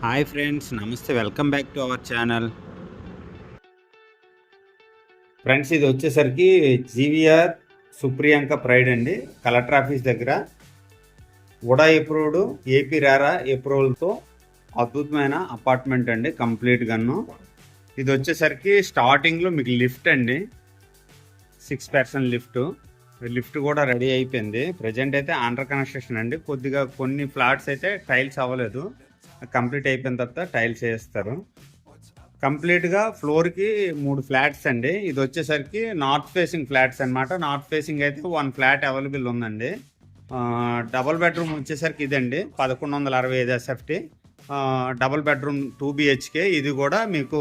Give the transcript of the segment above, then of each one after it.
Hi friends నమస్తే. Welcome back to our channel. Friends ఇది వచ్చేసరికి జీవీఆర్ సుప్రియాంక ప్రైడ్ అండి. కలెక్టర్ ఆఫీస్ దగ్గర. ఉడా అప్రూవ్డ్ ఏపీ రారా అప్రూవల్తో అద్భుతమైన అపార్ట్మెంట్ అండి కంప్లీట్ గాను ఇది వచ్చేసరికి స్టార్టింగ్లో మీకు లిఫ్ట్ అండి. Six percent lift. లిఫ్ట్ కూడా రెడీ అయిపోయింది. ప్రజెంట్ అయితే అండర్ కన్స్ట్రక్షన్ అండి. కొద్దిగా కొన్ని ఫ్లాట్స్ అయితే టైల్స్ అవ్వలేదు. కంప్లీట్ అయిపోయిన తర్వాత టైల్స్ వేస్తారు. కంప్లీట్గా ఫ్లోర్కి మూడు ఫ్లాట్స్ అండి. ఇది వచ్చేసరికి నార్త్ ఫేసింగ్ ఫ్లాట్స్ అన్నమాట. నార్త్ ఫేసింగ్ అయితే వన్ ఫ్లాట్ అవైలబుల్ ఉందండి. డబుల్ బెడ్రూమ్ వచ్చేసరికి ఇదండి. పదకొండు వందల అరవై ఐదు SFT double bedroom two BHK ఇది కూడా మీకు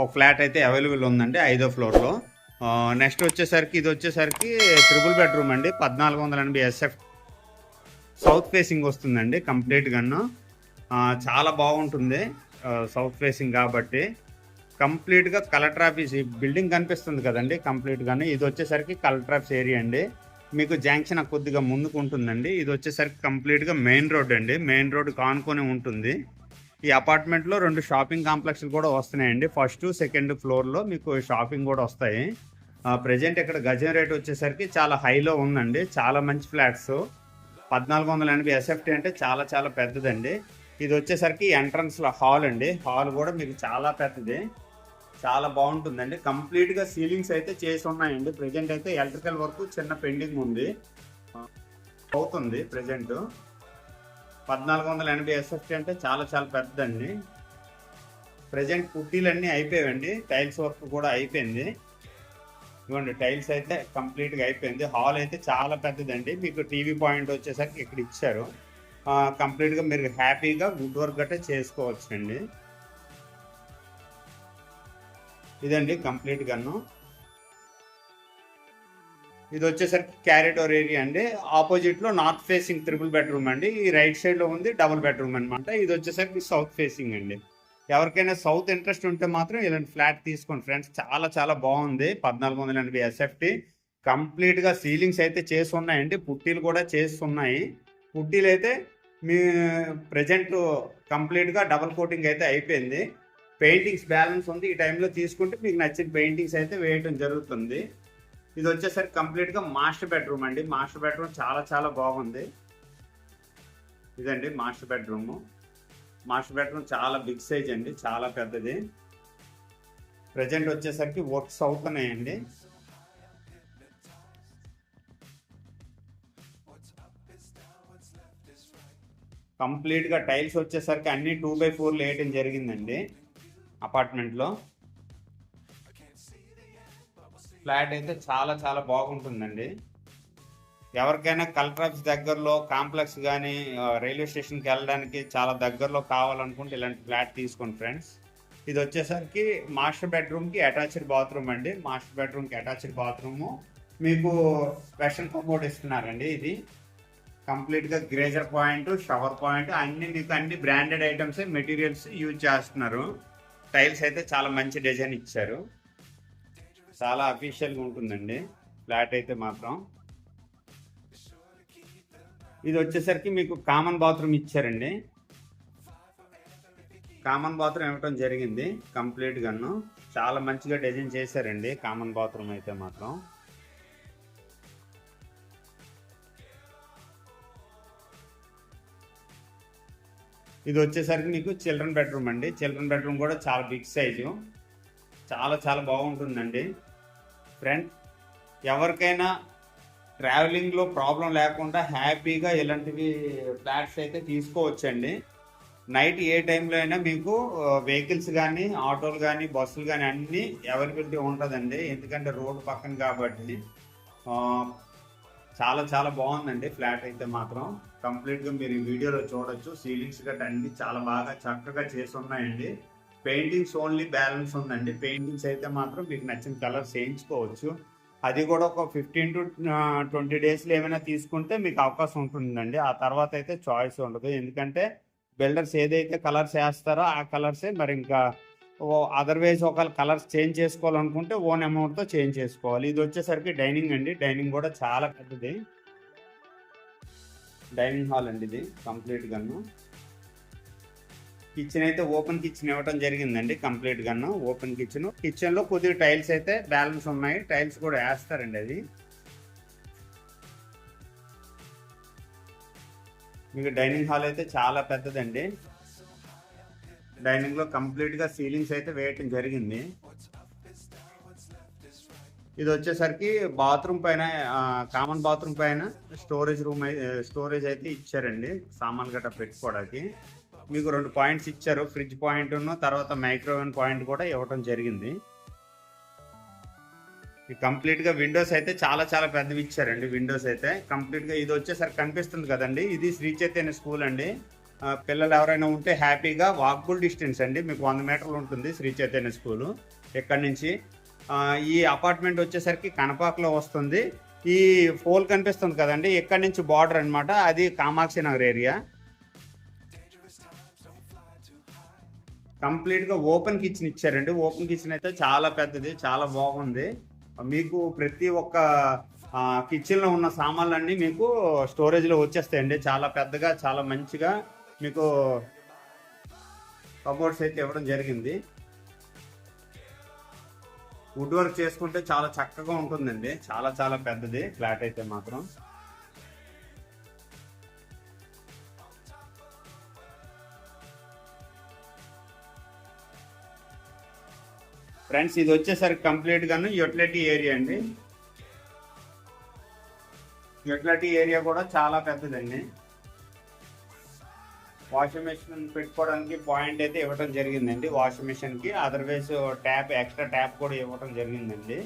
ఒక ఫ్లాట్ అయితే అవైలబుల్ ఉందండి ఐదో ఫ్లోర్లో. నెక్స్ట్ వచ్చేసరికి ఇది వచ్చేసరికి త్రిబుల్ బెడ్రూమ్ అండి. పద్నాలుగు వందల ఎనభై ఎస్ఎఫ్ సౌత్ ఫేసింగ్ వస్తుందండి కంప్లీట్ గాను చాలా బాగుంటుంది. సౌత్ ఫేసింగ్ కాబట్టి కంప్లీట్గా కలెక్టర్ ఆఫీస్ ఈ బిల్డింగ్ కనిపిస్తుంది కదండి కంప్లీట్గానే. ఇది వచ్చేసరికి కలెక్టర్ ఆఫీస్ ఏరియా అండి. మీకు జాంక్షన్ కొద్దిగా ముందుకు ఉంటుందండి. ఇది వచ్చేసరికి కంప్లీట్గా మెయిన్ రోడ్ అండి. మెయిన్ రోడ్ కానుకొని ఉంటుంది. ఈ అపార్ట్మెంట్లో రెండు షాపింగ్ కాంప్లెక్స్లు కూడా వస్తున్నాయండి. ఫస్ట్ సెకండ్ ఫ్లోర్లో మీకు షాపింగ్ కూడా వస్తాయి. ప్రజెంట్ ఇక్కడ గజం రేట్ వచ్చేసరికి చాలా హైలో ఉందండి. చాలా మంచి ఫ్లాట్స్ పద్నాలుగు వందల ఎనభై ఎస్ఎఫ్టీ అంటే చాలా చాలా పెద్దదండి. ఇది వచ్చేసరికి ఎంట్రన్స్లో హాల్ అండి. హాల్ కూడా మీకు చాలా పెద్దది. చాలా బాగుంటుందండి. కంప్లీట్గా సీలింగ్స్ అయితే చేసి ఉన్నాయండి. ప్రజెంట్ అయితే ఎలక్ట్రికల్ వర్క్ చిన్న పెండింగ్ ఉంది. అవుతుంది ప్రజెంట్. పద్నాలుగు వందల ఎనభై ఎస్ఎఫ్టీ అంటే చాలా చాలా పెద్దదండి. ప్రజెంట్ కుట్టీలన్నీ అయిపోయాయండి. టైల్స్ వర్క్ కూడా అయిపోయింది. ఇవ్వండి టైల్స్ అయితే కంప్లీట్గా అయిపోయింది. హాల్ అయితే చాలా పెద్దదండి. మీకు టీవీ పాయింట్ వచ్చేసరికి ఇక్కడ ఇచ్చారు. కంప్లీట్గా మీరు హ్యాపీగా వుడ్ వర్క్ గట్రా చేసుకోవచ్చండి. ఇదండి కంప్లీట్గాను ఇది వచ్చేసరికి క్యారిడోర్ ఏరియా అండి. ఆపోజిట్లో నార్త్ ఫేసింగ్ త్రిపుల్ బెడ్రూమ్ అండి. ఈ రైట్ సైడ్లో ఉంది డబుల్ బెడ్రూమ్ అనమాట ఇది వచ్చేసరికి సౌత్ ఫేసింగ్ అండి. ఎవరికైనా సౌత్ ఇంట్రెస్ట్ ఉంటే మాత్రం ఇలాంటి ఫ్లాట్ తీసుకోండి ఫ్రెండ్స్. చాలా చాలా బాగుంది. పద్నాలుగు వందల ఎనభై ఎస్ఎఫ్టీ. కంప్లీట్గా సీలింగ్స్ అయితే చేసి ఉన్నాయండి. పుట్టీలు కూడా చేసి ఉన్నాయి. పుట్టీలు అయితే మీ ప్రజెంట్ కంప్లీట్గా డబల్ కోటింగ్ అయితే అయిపోయింది. పెయింటింగ్స్ బ్యాలెన్స్ ఉంది. ఈ టైంలో తీసుకుంటే మీకు నచ్చిన పెయింటింగ్స్ అయితే వేయటం జరుగుతుంది. ఇది వచ్చేసరికి కంప్లీట్గా మాస్టర్ బెడ్రూమ్ అండి. మాస్టర్ బెడ్రూమ్ చాలా చాలా బాగుంది. ఇదండి మాస్టర్ బెడ్రూమ్ మాస్టర్ బెడ్రూమ్ చాలా బిగ్ సైజ్ అండి. చాలా పెద్దది. ప్రజెంట్ వచ్చేసరికి వర్క్స్ అవుతున్నాయండి కంప్లీట్గా టైల్స్ వచ్చేసరికి అన్ని టూ బై ఫోర్ వేయటం జరిగిందండి అపార్ట్మెంట్లో. ఫ్లాట్ అయితే చాలా చాలా బాగుంటుందండి. ఎవరికైనా కలెక్టర్ ఆఫీస్ దగ్గరలో కాంప్లెక్స్ కానీ రైల్వే స్టేషన్కి వెళ్ళడానికి చాలా దగ్గరలో కావాలనుకుంటే ఇలాంటి ఫ్లాట్ తీసుకోండి ఫ్రెండ్స్. ఇది వచ్చేసరికి మాస్టర్ బెడ్రూమ్కి అటాచ్డ్ బాత్రూమ్ అండి. మాస్టర్ బెడ్రూమ్కి అటాచ్డ్ బాత్రూము. మీకు వెస్ట్రన్ కంపోర్ట్ ఇస్తున్నారండి ఇది. కంప్లీట్గా గ్రేజర్ పాయింట్ షవర్ పాయింట్ అన్ని మీకు అన్ని బ్రాండెడ్ ఐటమ్స్ మెటీరియల్స్ యూజ్ చేస్తున్నారు. టైల్స్ అయితే చాలా మంచి డిజైన్ ఇచ్చారు. చాలా అఫీషియల్గా ఉంటుందండి. ఫ్లాట్ అయితే మాత్రం. ఇది వచ్చేసరికి మీకు కామన్ బాత్రూమ్ ఇచ్చారండి. కామన్ బాత్రూమ్ ఇవ్వటం జరిగింది కంప్లీట్గాను. చాలా మంచిగా డిజైన్ చేశారండి కామన్ బాత్రూమ్ అయితే మాత్రం. ఇది వచ్చేసరికి మీకు చిల్డ్రన్ బెడ్రూమ్ అండి. చిల్డ్రన్ బెడ్రూమ్ కూడా చాలా బిగ్ సైజు. చాలా చాలా బాగుంటుందండి. ఫ్రెండ్ ఎవరికైనా ట్రావెలింగ్లో ప్రాబ్లం లేకుండా హ్యాపీగా ఇలాంటివి ఫ్లాట్స్ అయితే తీసుకోవచ్చండి. నైట్ ఏ టైంలో అయినా మీకు వెహికల్స్ కానీ ఆటోలు కానీ బస్సులు కానీ అన్నీ అవైలబిలిటీ ఉంటుందండి. ఎందుకంటే రోడ్డు పక్కన కాబట్టి చాలా చాలా బాగుందండి ఫ్లాట్ అయితే మాత్రం. కంప్లీట్గా మీరు ఈ వీడియోలో చూడొచ్చు. సీలింగ్స్ గట్రా అన్ని చాలా బాగా చక్కగా చేసి ఉన్నాయండి పెయింటింగ్స్ ఓన్లీ బ్యాలెన్స్ ఉందండి. పెయింటింగ్స్ అయితే మాత్రం మీకు నచ్చిన కలర్స్ వేయించుకోవచ్చు అది కూడా ఒక ఫిఫ్టీన్ టు ట్వంటీ డేస్లో ఏమైనా తీసుకుంటే మీకు అవకాశం ఉంటుందండి. ఆ తర్వాత అయితే చాయిస్ ఉండదు. ఎందుకంటే బిల్డర్స్ ఏదైతే కలర్స్ వేస్తారో ఆ కలర్సే మరి ఇంకా అదర్వైజ్ ఒకవేళ కలర్స్ చేంజ్ చేసుకోవాలనుకుంటే ఓన్ అమౌంట్తో చేంజ్ చేసుకోవాలి. ఇది వచ్చేసరికి డైనింగ్ అండి. డైనింగ్ కూడా చాలా పెద్దది. డైనింగ్ హాల్ అండి ఇది కంప్లీట్ గన్ను కిచెన్ అయితే ఓపెన్ కిచెన్ ఇవ్వటం జరిగిందండి కంప్లీట్ గన్ను ఓపెన్ కిచెన్ కిచెన్లో కొద్దిగా టైల్స్ అయితే బ్యాలెన్స్ ఉన్నాయి టైల్స్ కూడా వేస్తారండి అది. మీకు డైనింగ్ హాల్ అయితే చాలా పెద్దదండి. డైనింగ్లో కంప్లీట్గా సీలింగ్స్ అయితే వేయటం జరిగింది. ఇది వచ్చేసరికి బాత్రూమ్ పైన కామన్ బాత్రూమ్ పైన స్టోరేజ్ రూమ్ స్టోరేజ్ అయితే ఇచ్చారండి సామాన్లు గట్రా పెట్టుకోవడానికి. మీకు రెండు పాయింట్స్ ఇచ్చారు ఫ్రిడ్జ్ పాయింట్ తర్వాత మైక్రోవేవ్ పాయింట్ కూడా ఇవ్వడం జరిగింది. కంప్లీట్గా విండోస్ అయితే చాలా చాలా పెద్దవి ఇచ్చారండి విండోస్ అయితే. కంప్లీట్గా ఇది వచ్చేసరికి కనిపిస్తుంది కదండి ఇది శ్రీ చైతన్య స్కూల్ అండి. పిల్లలు ఎవరైనా ఉంటే హ్యాపీగా వాక్బుల్ డిస్టెన్స్ అండి మీకు వంద మీటర్లు ఉంటుంది శ్రీ చైతన్య స్కూలు. ఎక్కడి నుంచి? ఈ అపార్ట్మెంట్ వచ్చేసరికి కనపాకలో వస్తుంది. ఈ పోల్ కనిపిస్తుంది కదండి ఎక్కడి నుంచి బార్డర్ అనమాట అది కామాక్షి నగర్ ఏరియా. కంప్లీట్గా ఓపెన్ కిచెన్ ఇచ్చారండి. ఓపెన్ కిచెన్ అయితే చాలా పెద్దది చాలా బాగుంది. మీకు ప్రతి ఒక్క కిచెన్లో ఉన్న సామాన్లన్నీ మీకు స్టోరేజ్లో వచ్చేస్తాయండి. చాలా పెద్దగా చాలా మంచిగా మీకు కబోర్డ్స్ అయితే ఇవ్వడం జరిగింది. వుడ్ వర్క్ చేసుకుంటే చాలా చక్కగా ఉంటుందండి. చాలా చాలా పెద్దది. ఫ్లాట్ అయితే మాత్రం. ఫ్రెండ్స్ ఇది వచ్చేసరికి కంప్లీట్ గాను యూటిలిటీ ఏరియా అండి. యూటిలిటీ ఏరియా కూడా చాలా పెద్దదండి. వాషింగ్ మెషిన్ పెట్టుకోవడానికి పాయింట్ అయితే ఇవ్వడం జరిగిందండి. వాషింగ్ మెషిన్కి అదర్వైజ్ ట్యాప్ ఎక్స్ట్రా ట్యాప్ కూడా ఇవ్వడం జరిగిందండి.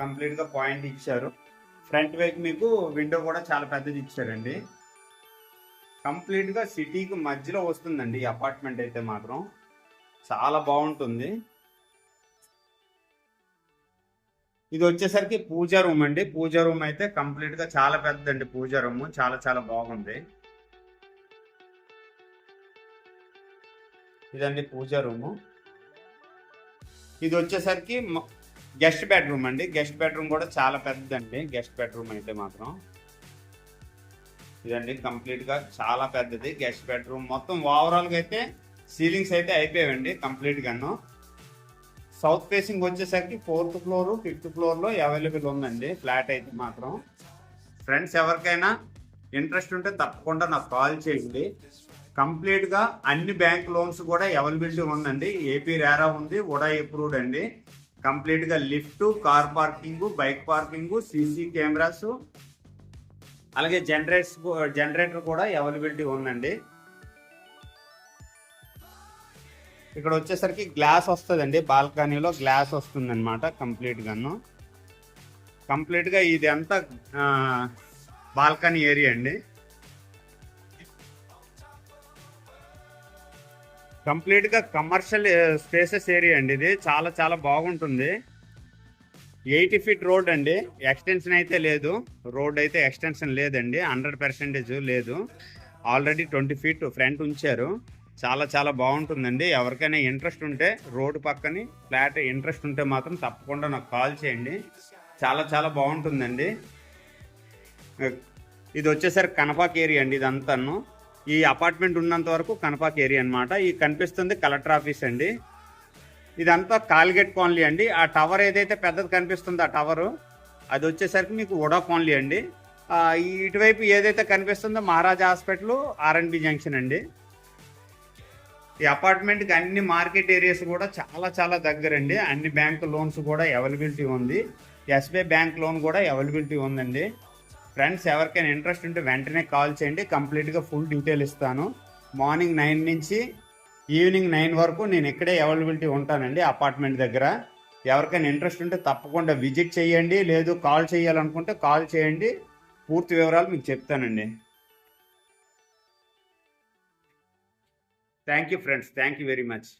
కంప్లీట్గా పాయింట్ ఇచ్చారు. ఫ్రంట్ వైపు మీకు విండో కూడా చాలా పెద్దది ఇచ్చారండి. కంప్లీట్గా సిటీకి మధ్యలో వస్తుందండి ఈ అపార్ట్మెంట్ అయితే మాత్రం. చాలా బాగుంటుంది. ఇది వచ్చేసరికి పూజా రూమ్ అండి. పూజా రూమ్ అయితే కంప్లీట్గా చాలా పెద్దదండి. పూజా రూమ్. చాలా చాలా బాగుంది. ఇదండి పూజ రూము. ఇది వచ్చేసరికి గెస్ట్ బెడ్రూమ్ అండి. గెస్ట్ బెడ్రూమ్ కూడా చాలా పెద్దదండి. గెస్ట్ బెడ్రూమ్ అయితే మాత్రం. ఇదండి కంప్లీట్గా చాలా పెద్దది గెస్ట్ బెడ్రూమ్. మొత్తం ఓవరాల్గా అయితే సీలింగ్స్ అయితే అయిపోయాయండి కంప్లీట్గాను. సౌత్ ఫేసింగ్ వచ్చేసరికి ఫోర్త్ ఫ్లోర్ ఫిఫ్త్ ఫ్లోర్లో అవైలబుల్ ఉందండి. ఫ్లాట్ అయితే మాత్రం. ఫ్రెండ్స్ ఎవరికైనా ఇంట్రెస్ట్ ఉంటే తప్పకుండా నాకు కాల్ చేయండి. కంప్లీట్గా అన్ని బ్యాంక్ లోన్స్ కూడా అవైలబిలిటీ ఉందండి. ఏపీ రేరా ఉంది ఉడా అప్రూవ్డ్ అండి. కంప్లీట్గా lift car parking bike parking CC cameras అలాగే జనరేటర్స్ జనరేటర్ కూడా అవైలబిలిటీ ఉందండి. ఇక్కడ వచ్చేసరికి గ్లాస్ వస్తుందండి బాల్కనీలో గ్లాస్ వస్తుంది అనమాట కంప్లీట్గా గాను ఇది అంతా బాల్కనీ ఏరియా అండి. కంప్లీట్గా కమర్షియల్ స్పేసెస్ ఏరియా అండి ఇది. చాలా చాలా బాగుంటుంది. ఎయిటీ ఫీట్ రోడ్ అండి. ఎక్స్టెన్షన్ అయితే లేదు. రోడ్ అయితే ఎక్స్టెన్షన్ లేదండి. హండ్రెడ్ పర్సెంటేజ్ లేదు. ఆల్రెడీ ట్వంటీ ఫీట్ ఫ్రంట్ ఉంచారు. చాలా చాలా బాగుంటుందండి. ఎవరికైనా ఇంట్రెస్ట్ ఉంటే రోడ్డు పక్కని ఫ్లాట్ ఇంట్రెస్ట్ ఉంటే మాత్రం తప్పకుండా నాకు కాల్ చేయండి. చాలా చాలా బాగుంటుందండి. ఇది వచ్చేసరికి కనపాక్ ఏరియా అండి ఇదంతాను. ఈ అపార్ట్మెంట్ ఉన్నంత వరకు కనపాక్ ఏరియా అన్నమాట. ఈ కనిపిస్తుంది కలెక్టర్ ఆఫీస్ అండి. ఇదంతా కాల్గేట్ కాలనీ అండి. ఆ టవర్ ఏదైతే పెద్దది కనిపిస్తుందో ఆ టవరు అది వచ్చేసరికి మీకు ఉడా కాలనీ అండి. ఇటువైపు ఏదైతే కనిపిస్తుందో మహారాజా హాస్పిటల్ ఆర్ఎన్బి జంక్షన్ అండి. ఈ అపార్ట్మెంట్కి అన్ని మార్కెట్ ఏరియాస్ కూడా చాలా చాలా దగ్గరండి అన్ని బ్యాంక్ లోన్స్ కూడా అవైలబిలిటీ ఉంది. ఎస్బీఐ బ్యాంక్ లోన్ కూడా అవైలబిలిటీ ఉందండి. ఫ్రెండ్స్ ఎవరికైనా ఇంట్రెస్ట్ ఉంటే వెంటనే కాల్ చేయండి. కంప్లీట్గా ఫుల్ డీటెయిల్ ఇస్తాను. మార్నింగ్ నైన్ నుంచి ఈవినింగ్ నైన్ వరకు నేను ఇక్కడే అవైలబిలిటీ ఉంటానండి అపార్ట్మెంట్ దగ్గర. ఎవరికైనా ఇంట్రెస్ట్ ఉంటే తప్పకుండా విజిట్ చేయండి. లేదు కాల్ చేయాలనుకుంటే కాల్ చేయండి. పూర్తి వివరాలు మీకు చెప్తానండి. Thank you friends thank you very much